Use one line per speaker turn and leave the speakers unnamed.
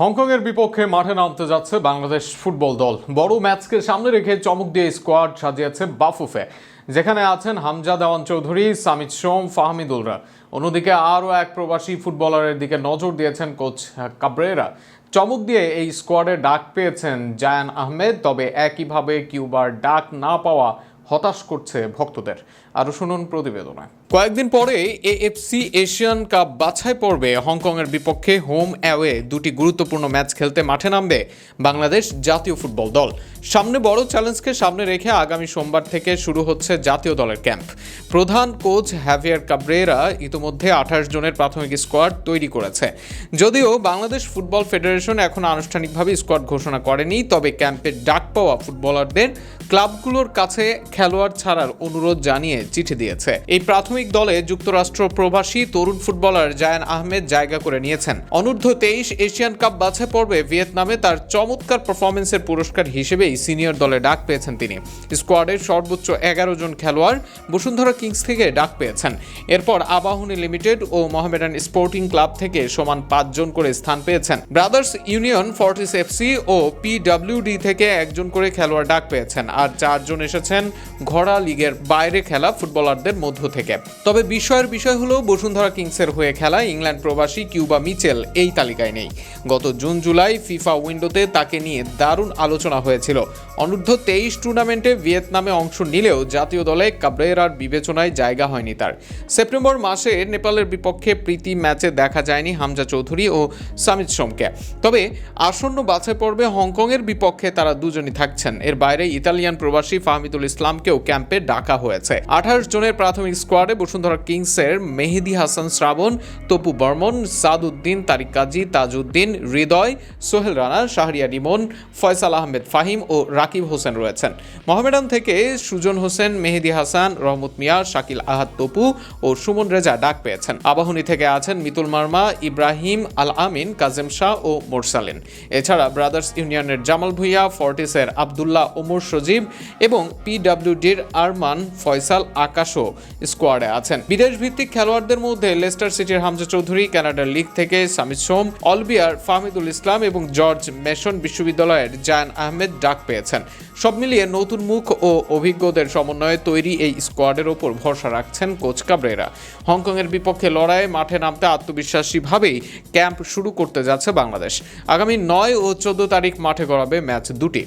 হংকংয়ের বিপক্ষে মাঠে নামতে যাচ্ছে বাংলাদেশ ফুটবল দল। বড় ম্যাচকে সামনে রেখে চমক দিয়ে স্কোয়াড সাজিয়েছে বাফুফে। যেখানে আছেন হামজা দেওয়ান চৌধুরী সামিদ সোম, ফাহমিদুলরা। অন্যদিকে আরও এক প্রবাসী ফুটবলারের দিকে নজর দিয়েছেন কোচ কাবরেরা। চমক দিয়ে এই স্কোয়াডে ডাক পেয়েছেন জায়ান আহমেদ, তবে একইভাবে কিউবার ডাক না পাওয়া হতাশ করছে ভক্তদের। আরও শুনুন প্রতিবেদনে। কয়েকদিন পরে এএফসি এশিয়ান কাপ বাছাই পর্বে হংকংয়ের বিপক্ষে হোম অ্যাওয়ে দুটি গুরুত্বপূর্ণ ম্যাচ খেলতে মাঠে নামবে বাংলাদেশ জাতীয় ফুটবল দল। সামনে বড় চ্যালেঞ্জকে সামনে রেখে আগামী সোমবার থেকে শুরু হচ্ছে জাতীয় দলের ক্যাম্প। প্রধান কোচ হ্যাভিয়ার কাব্রেরা ইতিমধ্যে আঠাশ জনের প্রাথমিক স্কোয়াড তৈরি করেছে। যদিও বাংলাদেশ ফুটবল ফেডারেশন এখন আনুষ্ঠানিকভাবে স্কোয়াড ঘোষণা করেনি, তবে ক্যাম্পে ডাক পাওয়া ফুটবলারদের ক্লাবগুলোর কাছে খেলোয়াড় ছাড়ার অনুরোধ জানিয়ে চিঠি দিয়েছে। এই প্রাথমিক দলে যুক্তরাষ্ট্র প্রবাসী তরুণ ফুটবলার জায়ান আহমেদ জায়গা করে নিয়েছেন। অনূর্ধ্ব তেইশ এশিয়ান কাপ বাছাই পর্বে ভিয়েতনামে তার চমৎকার পারফরমেন্সের পুরস্কার হিসেবেই সিনিয়র দলে ডাক পেয়েছেন তিনি। স্কোয়াডের সর্বোচ্চ এগারো জন খেলোয়াড় বসুন্ধরা কিংস থেকে ডাক পেয়েছেন। এরপর আবাহনী লিমিটেড ও মোহামেডান স্পোর্টিং ক্লাব থেকে সমান পাঁচজন করে স্থান পেয়েছেন। ব্রাদার্স ইউনিয়ন, ফর্টিস এফসি ও পিডব্লিউডি থেকে একজন করে খেলোয়াড় ডাক পেয়েছেন। আর চারজন এসেছেন ঘোড়া লিগের বাইরে খেলা ফুটবলারদের মধ্য থেকে। তবে বিস্ময়ের বিষয় হলো, বসুন্ধরা কিংসের হয়ে খেলা ইংল্যান্ড প্রবাসী কিউবা মিচেল এই তালিকায় নেই। গত জুন, জুলাই ফিফা উইন্ডোতে তাকে নিয়ে দারুণ আলোচনা হয়েছিল। অনূর্ধ্ব তেইশ টুর্নামেন্টে ভিয়েতনামে অংশ নিলেও জাতীয় দলে কাবরেরার বিবেচনায় জায়গা হয়নি তার। সেপ্টেম্বর মাসে নেপালের বিপক্ষে প্রীতি ম্যাচে দেখা যায়নি হামজা চৌধুরী ও সামিত সোমকে। তবে আসন্ন বাছাই পর্বে হংকংয়ের বিপক্ষে তারা দুজনই থাকছেন। এর বাইরে ইতালিয়ান প্রবাসী ফাহমিদুল ইসলামকেও ক্যাম্পে ডাকা হয়েছে। আঠাশ জনের প্রাথমিক স্কোয়াডে বসুন্ধরা কিংসের মেহেদি হাসান শ্রাবণ, তপু বর্মন সাদউদ্দিন তারিক কাজী, তাজউদ্দিন, হৃদয়, সোহেল রানা, শাহরিয়া রিমন ফয়সাল আহমেদ ফাহিম ও রাকিব হোসেন রয়েছেন। মোহামেডান থেকে সুজন হোসেন, মেহেদি হাসান, রহমত মিয়া শাকিল আহাদ তপু ও সুমন রেজা ডাক পেয়েছেন। আবাহনী থেকে আছেন মিতুল মার্মা, ইব্রাহিম আল আমিন কাজেম শাহ ও মোরসালিন। এছাড়া ব্রাদার্স ইউনিয়নের জামাল ভুইয়া, ফর্টিসের আবদুল্লাহ ওমর সজীব এবং পিডব্লিউডির আরমান ফয়সাল আকাশও স্কোয়াডে আছেন। বিদেশ ভিত্তিক খেলোয়াড়দের মধ্যে লেস্টার সিটির হামজা চৌধুরী, কানাডার লিগ থেকে সামিদ সোম, অলবিয়ার ফাহমিদুল ইসলাম এবং জর্জ মেশন বিশ্ববিদ্যালয়ের জায়ান আহমেদ ডাক পেয়েছেন। সব মিলিয়ে নতুন মুখ ও অভিজ্ঞদের সমন্বয়ে তৈরি এই স্কোয়াডের ওপর ভরসা রাখছেন কোচ কাবরেরা। হংকংয়ের বিপক্ষে লড়াইয়ে মাঠে নামতে আত্মবিশ্বাসীভাবেই ক্যাম্প শুরু করতে যাচ্ছে বাংলাদেশ। আগামী নয় ও চোদ্দ তারিখ মাঠে গড়াবে ম্যাচ দুটি।